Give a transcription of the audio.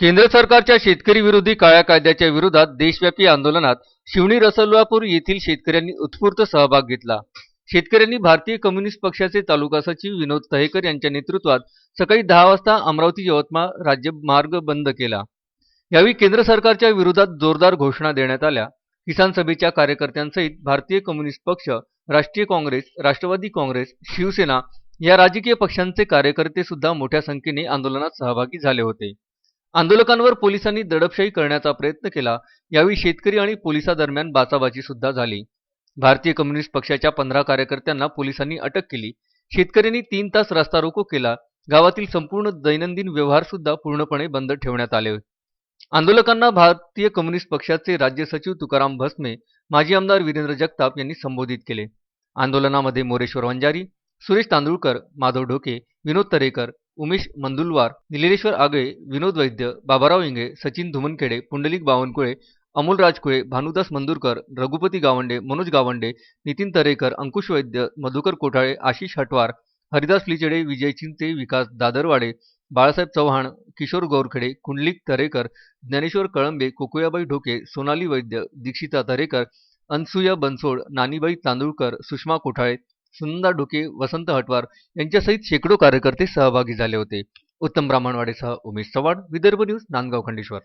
केंद्र सरकारच्या शेतकरी विरोधी काळ्या कायद्याच्या विरोधात देशव्यापी आंदोलनात शिवणी रसलवापूर येथील शेतकऱ्यांनी उत्स्फूर्त सहभाग घेतला. शेतकऱ्यांनी भारतीय कम्युनिस्ट पक्षाचे तालुका सचिव विनोद तहेकर यांच्या नेतृत्वात सकाळी दहा वाजता अमरावती यवतमाळ राज्य मार्ग बंद केला. यावेळी केंद्र सरकारच्या विरोधात जोरदार घोषणा देण्यात आल्या. किसान सभेच्या कार्यकर्त्यांसहित भारतीय कम्युनिस्ट पक्ष राष्ट्रीय काँग्रेस राष्ट्रवादी काँग्रेस शिवसेना या राजकीय पक्षांचे कार्यकर्ते सुद्धा मोठ्या संख्येने आंदोलनात सहभागी झाले होते. आंदोलकांवर पोलिसांनी दडपशाही करण्याचा प्रयत्न केला. यावेळी शेतकरी आणि पोलिसांदरम्यान बाचाबाची सुद्धा झाली. भारतीय कम्युनिस्ट पक्षाच्या पंधरा कार्यकर्त्यांना पोलिसांनी अटक केली. शेतकऱ्यांनी तीन तास रस्ता रोको केला. गावातील संपूर्ण दैनंदिन व्यवहार सुद्धा पूर्णपणे बंद ठेवण्यात आले. आंदोलकांना भारतीय कम्युनिस्ट पक्षाचे राज्य सचिव तुकाराम भस्मे माजी आमदार वीरेंद्र जगताप यांनी संबोधित केले. आंदोलनामध्ये मोरेश्वर वंजारी सुरेश तांदुळकर माधव ढोके विनोद तरेकर उमेश मंदुलवार निलेश्वर आगळे विनोद वैद्य बाबाराव इंगे सचिन धुमनखेडे पुंडलिक बावनकुळे अमोल राजकुळे भानुदास मंदुरकर रघुपती गावंडे मनोज गावंडे नितीन तरेकर अंकुश वैद्य मधुकर कोठाळे आशिष हटवार हरिदास लिचडे विजय चिंते विकास दादरवाडे बाळासाहेब चव्हाण किशोर गोरखेडे कुंडलिक तरेकर ज्ञानेश्वर कळंबे कोकुयाबाई ढोके सोनाली वैद्य दीक्षिता तरेकर अनसुया बनसोड नानीबाई तांदुळकर सुषमा कोठाळे सुंदर ढोके वसंत हटवार यांच्यासहित शेकडो कार्यकर्ते सहभागी झाले होते. उत्तम ब्राह्मणवाडेसह उमेश चव्हाण विदर्भ न्यूज नांदगाव खंडेश्वर.